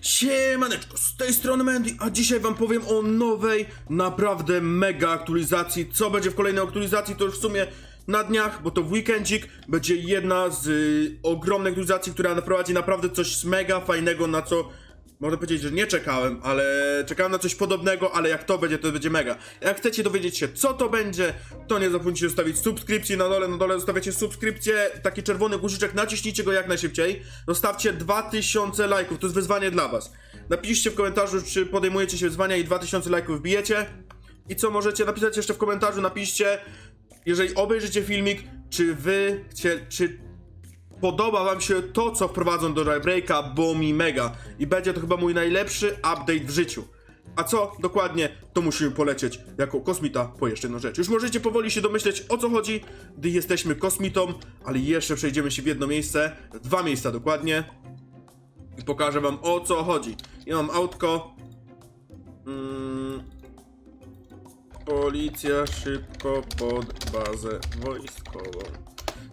Siemaneczko, z tej strony Mandy, a dzisiaj wam powiem o nowej, naprawdę mega aktualizacji. Co będzie w kolejnej aktualizacji, to już w sumie na dniach, bo to w weekendzik będzie jedna z y, ogromnych aktualizacji, która wprowadzi naprawdę coś mega fajnego, na co można powiedzieć, że nie czekałem, ale czekałem na coś podobnego, ale jak to będzie, to będzie mega. Jak chcecie dowiedzieć się, co to będzie, to nie zapomnijcie zostawić subskrypcji na dole, na dole zostawiacie subskrypcję, taki czerwony guziczek, naciśnijcie go jak najszybciej. Zostawcie 2000 lajków, to jest wyzwanie dla was. Napiszcie w komentarzu, czy podejmujecie się wyzwania i 2000 lajków wbijecie. I co możecie napisać jeszcze w komentarzu, napiszcie, jeżeli obejrzycie filmik, czy wy, chcie, czy podoba wam się to, co wprowadzą do Jailbreaka, bo mi mega. I będzie to chyba mój najlepszy update w życiu. A co dokładnie, to musimy polecieć jako kosmita po jeszcze jedną rzecz. Już możecie powoli się domyśleć o co chodzi, gdy jesteśmy kosmitą, ale jeszcze przejdziemy się w jedno miejsce, dwa miejsca dokładnie. I pokażę wam o co chodzi. Ja mam autko. Mm. Policja szybko pod bazę wojskową.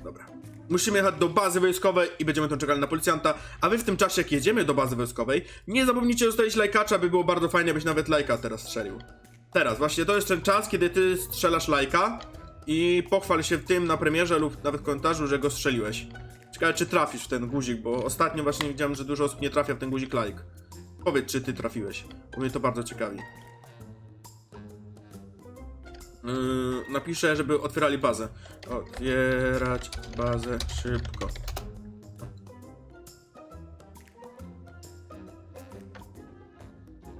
Dobra. Musimy jechać do bazy wojskowej i będziemy tu czekali na policjanta. A wy w tym czasie, jak jedziemy do bazy wojskowej, nie zapomnijcie zostawić lajkacza, by było bardzo fajnie, abyś nawet lajka teraz strzelił. Teraz, właśnie to jest ten czas, kiedy ty strzelasz lajka i pochwal się w tym na premierze lub nawet w komentarzu, że go strzeliłeś. Ciekawe, czy trafisz w ten guzik, bo ostatnio właśnie widziałem, że dużo osób nie trafia w ten guzik like. Powiedz, czy ty trafiłeś, bo mnie to bardzo ciekawi. Yy, napiszę, żeby otwierali bazę. Otwierać bazę szybko.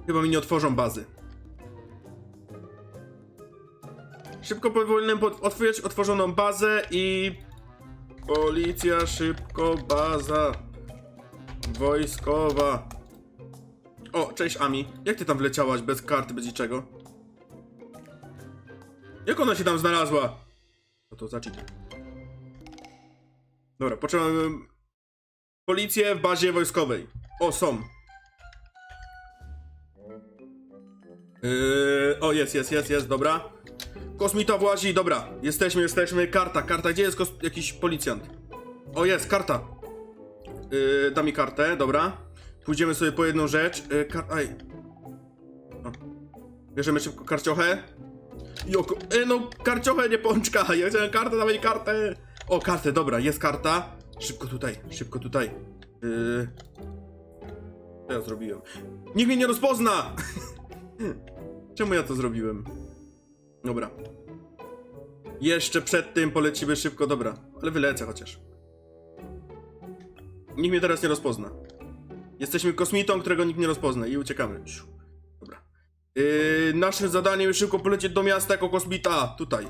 Chyba mi nie otworzą bazy. Szybko powinienem otworzyć otworzoną bazę i... Policja, szybko, baza. Wojskowa. O, cześć Ami. Jak ty tam wleciałaś bez karty, bez niczego? Jak ona się tam znalazła? No to zacznijcie. Dobra, potrzebujemy policję w bazie wojskowej. O, są. Yy, o, jest, jest, jest, jest, dobra. Kosmita włazi, dobra. Jesteśmy, jesteśmy. Karta, karta. Gdzie jest jakiś policjant? O, jest, karta. Yy, da mi kartę, dobra. Pójdziemy sobie po jedną rzecz. Yy, aj. O. Bierzemy szybko karciochę. Joko, e, no karciochę, nie pączka, ja chciałem kartę, dawaj kartę. O, kartę, dobra, jest karta. Szybko tutaj, szybko tutaj. Yy... Co ja zrobiłem? Nikt mnie nie rozpozna! Czemu ja to zrobiłem? Dobra. Jeszcze przed tym polecimy szybko, dobra. Ale wylecę chociaż. Nikt mnie teraz nie rozpozna. Jesteśmy kosmitą, którego nikt nie rozpozna i uciekamy. Yy, naszym zadaniem jest szybko polecieć do miasta jako kosmita. Tutaj.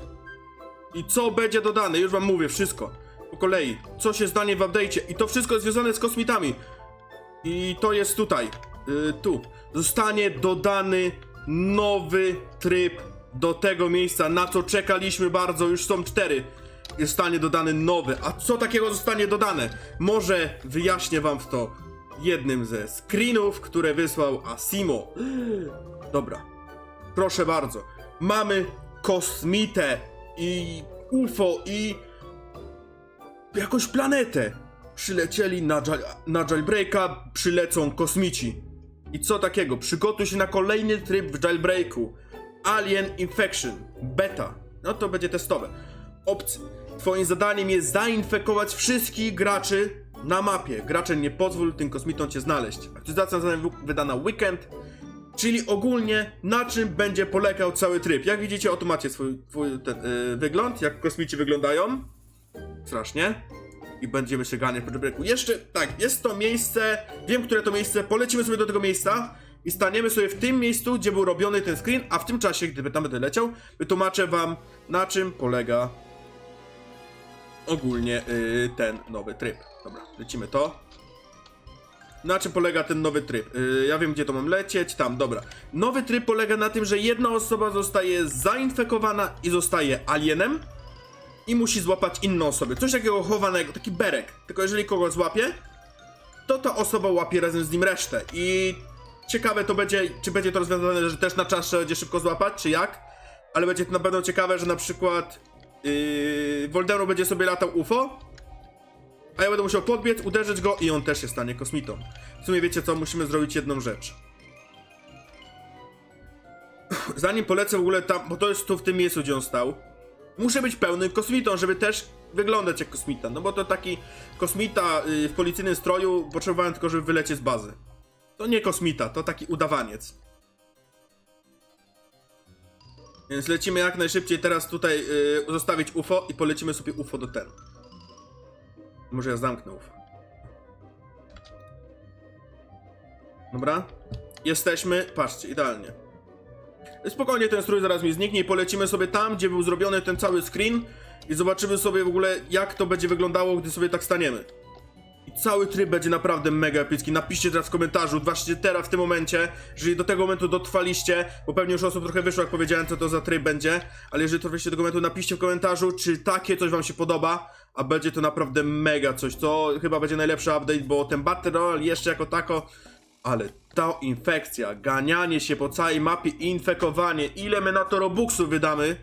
I co będzie dodane? Już wam mówię, wszystko. Po kolei. Co się zdanie w update'cie. I to wszystko jest związane z kosmitami. I to jest tutaj. Yy, tu. Zostanie dodany nowy tryb do tego miejsca, na co czekaliśmy bardzo. Już są cztery. Zostanie dodany nowy. A co takiego zostanie dodane? Może wyjaśnię wam w to jednym ze screenów, które wysłał Asimo. Dobra. Proszę bardzo. Mamy kosmitę i UFO i jakąś planetę. Przylecieli na, jail, na jailbreaka, przylecą kosmici. I co takiego? Przygotuj się na kolejny tryb w jailbreaku. Alien Infection. Beta. No to będzie testowe. Opcje. Twoim zadaniem jest zainfekować wszystkich graczy na mapie. Gracze nie pozwól tym kosmitom cię znaleźć. Aktualizacja wydana weekend. Czyli ogólnie na czym będzie polegał cały tryb. Jak widzicie, oto macie swój, swój ten, yy, wygląd, jak kosmici wyglądają. Strasznie. I będziemy się ganiać po jailbreaku. Jeszcze, tak, jest to miejsce, wiem, które to miejsce, polecimy sobie do tego miejsca i staniemy sobie w tym miejscu, gdzie był robiony ten screen, a w tym czasie, gdyby tam będę leciał, wytłumaczę wam, na czym polega ogólnie yy, ten nowy tryb. Dobra, lecimy to. Na czym polega ten nowy tryb? Yy, ja wiem, gdzie to mam lecieć. Tam, dobra. Nowy tryb polega na tym, że jedna osoba zostaje zainfekowana i zostaje alienem i musi złapać inną osobę. Coś takiego chowanego, taki berek. Tylko jeżeli kogoś złapie, to ta osoba łapie razem z nim resztę. I ciekawe to będzie, czy będzie to rozwiązane, że też na czas trzeba będzie szybko złapać, czy jak. Ale będzie to na pewno ciekawe, że na przykład yy, będzie sobie latał UFO, A ja będę musiał podbiec, uderzyć go i on też się stanie kosmitą. W sumie wiecie co, musimy zrobić jedną rzecz. Zanim polecę w ogóle tam, bo to jest tu w tym miejscu, gdzie on stał, muszę być pełnym kosmitą, żeby też wyglądać jak kosmita. No bo to taki kosmita y, w policyjnym stroju, potrzebowałem tylko, żeby wylecieć z bazy. To nie kosmita, to taki udawaniec. Więc lecimy jak najszybciej teraz tutaj y, zostawić UFO i polecimy sobie UFO do ten. Może ja zamknę UFO. Dobra. Jesteśmy. Patrzcie, idealnie. Spokojnie ten strój zaraz mi zniknie i polecimy sobie tam, gdzie był zrobiony ten cały screen i zobaczymy sobie w ogóle jak to będzie wyglądało, gdy sobie tak staniemy. I cały tryb będzie naprawdę mega epicki. Napiszcie teraz w komentarzu, właśnie teraz w tym momencie, jeżeli do tego momentu dotrwaliście, bo pewnie już osób trochę wyszło, jak powiedziałem, co to za tryb będzie, ale jeżeli dotrwaliście do tego momentu, napiszcie w komentarzu, czy takie coś wam się podoba, a będzie to naprawdę mega coś, co chyba będzie najlepszy update, bo ten Battle Royale jeszcze jako tako, ale ta infekcja, ganianie się po całej mapie, infekowanie, ile my na to robuxów wydamy,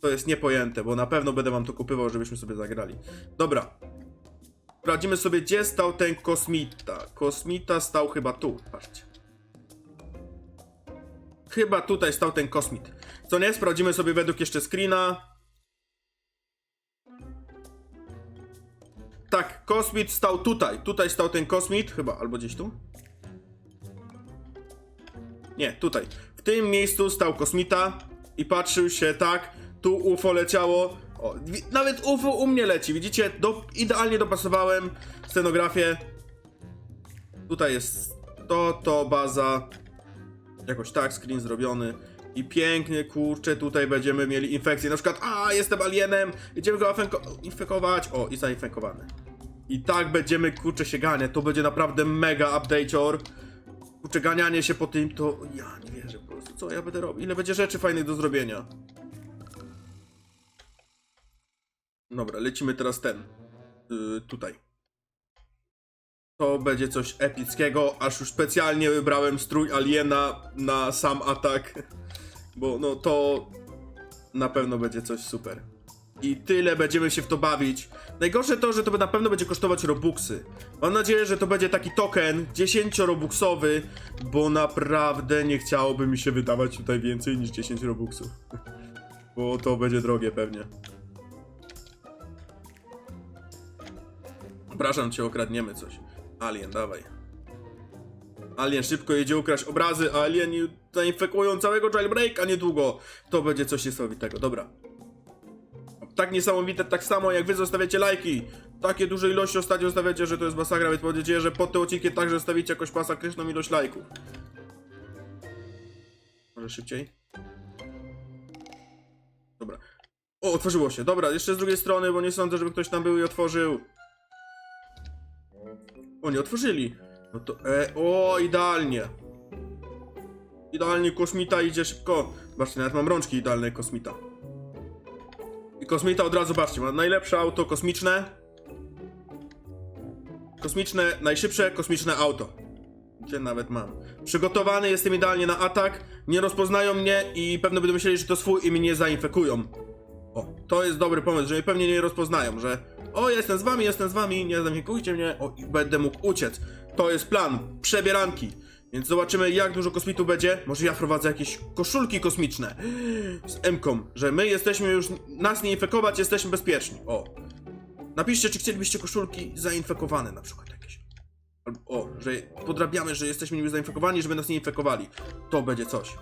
to jest niepojęte, bo na pewno będę wam to kupywał, żebyśmy sobie zagrali. Dobra, Sprawdzimy sobie, gdzie stał ten kosmita. Kosmita stał chyba tu, patrzcie. Chyba tutaj stał ten kosmit. Co nie? Sprawdzimy sobie według jeszcze screena. Tak, kosmit stał tutaj. Tutaj stał ten kosmit, chyba, albo gdzieś tu. Nie, tutaj. W tym miejscu stał kosmita i patrzył się tak. Tu UFO leciało. O, nawet UFO u mnie leci, widzicie? Do, idealnie dopasowałem scenografię. Tutaj jest to, to, baza. Jakoś tak, screen zrobiony. I pięknie, kurczę, tutaj będziemy mieli infekcję. Na przykład, a, jestem alienem, idziemy go infekować. O, i zainfekowany. I tak będziemy, kurczę, się ganiać. To będzie naprawdę mega update'or. Kurczę, ganianie się po tym, to ja nie wierzę po prostu. Co ja będę robił? Ile będzie rzeczy fajnych do zrobienia? Dobra, lecimy teraz ten. Yy, tutaj. To będzie coś epickiego, aż już specjalnie wybrałem strój aliena na sam atak. Bo no to na pewno będzie coś super. I tyle będziemy się w to bawić. Najgorsze to, że to na pewno będzie kosztować robuxy. Mam nadzieję, że to będzie taki token 10 robuxowy, bo naprawdę nie chciałoby mi się wydawać tutaj więcej niż 10 robuxów. Bo to będzie drogie pewnie. Przepraszam cię, okradniemy coś. Alien, dawaj. Alien szybko jedzie ukraść obrazy, a alieni zainfekują całego jailbreaka niedługo. To będzie coś niesamowitego, dobra. Tak niesamowite, tak samo jak wy zostawiacie lajki. Takie duże ilości ostatnio zostawiacie, że to jest masakra, więc mam nadzieję, że pod tym odcinkiem także zostawicie jakąś masakryczną ilość lajków. Może szybciej? Dobra. O, otworzyło się. Dobra, jeszcze z drugiej strony, bo nie sądzę, żeby ktoś tam był i otworzył. O, nie otworzyli. No to, e, o, idealnie. Idealnie kosmita idzie szybko. Zobaczcie, nawet mam rączki idealnej kosmita. I kosmita od razu, zobaczcie, ma najlepsze auto kosmiczne. Kosmiczne, najszybsze kosmiczne auto. Gdzie nawet mam. Przygotowany jestem idealnie na atak. Nie rozpoznają mnie i pewno będą myśleli, że to swój i mnie nie zainfekują. O, to jest dobry pomysł, że mnie pewnie nie rozpoznają, że o, jestem z wami, jestem z wami, nie zainfekujcie mnie, o, i będę mógł uciec. To jest plan, przebieranki. Więc zobaczymy, jak dużo kosmitów będzie. Może ja wprowadzę jakieś koszulki kosmiczne z M-ką, że my jesteśmy już, nas nie infekować, jesteśmy bezpieczni. O. Napiszcie, czy chcielibyście koszulki zainfekowane na przykład jakieś. Albo, o, że podrabiamy, że jesteśmy niby zainfekowani, żeby nas nie infekowali. To będzie coś.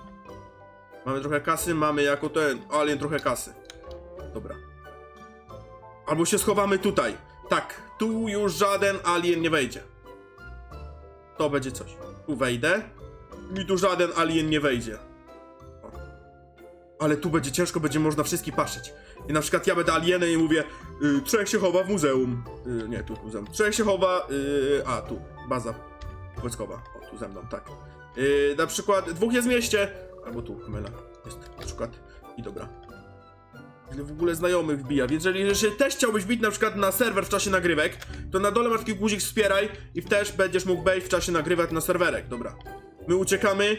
Mamy trochę kasy, mamy jako ten alien trochę kasy. Dobra. Albo się schowamy tutaj. Tak, tu już żaden alien nie wejdzie. To będzie coś. Tu wejdę. Mi tu żaden alien nie wejdzie. O. Ale tu będzie ciężko, będzie można wszystkich patrzeć. I na przykład ja będę alienem i mówię y, Trzech się chowa w muzeum. Y, nie, tu muzeum. Trzech się chowa... Y, a, tu. Baza wojskowa. O, tu ze mną, tak. Y, na przykład dwóch jest w mieście. Albo tu, mylę. Jest na przykład. I dobra. W ogóle znajomych wbija, więc jeżeli, jeżeli też chciałbyś bić na przykład na serwer w czasie nagrywek, to na dole masz taki guzik wspieraj i też będziesz mógł wejść w czasie nagrywać na serwerek, dobra. My uciekamy,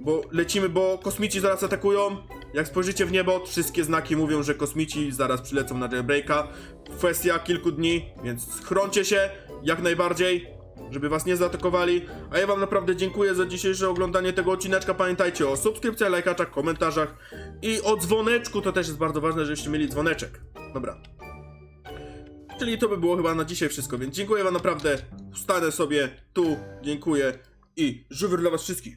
bo lecimy, bo kosmici zaraz atakują Jak spojrzycie w niebo, wszystkie znaki mówią, że kosmici zaraz przylecą na jailbreaka. Kwestia kilku dni, więc chroncie się jak najbardziej, żeby was nie zaatakowali. A ja wam naprawdę dziękuję za dzisiejsze oglądanie tego odcineczka. Pamiętajcie o subskrypcjach, lajkaczach, komentarzach i o dzwoneczku. To też jest bardzo ważne, żebyście mieli dzwoneczek. Dobra. Czyli to by było chyba na dzisiaj wszystko, więc dziękuję wam naprawdę. Wstanę sobie tu, dziękuję i żywy dla was wszystkich.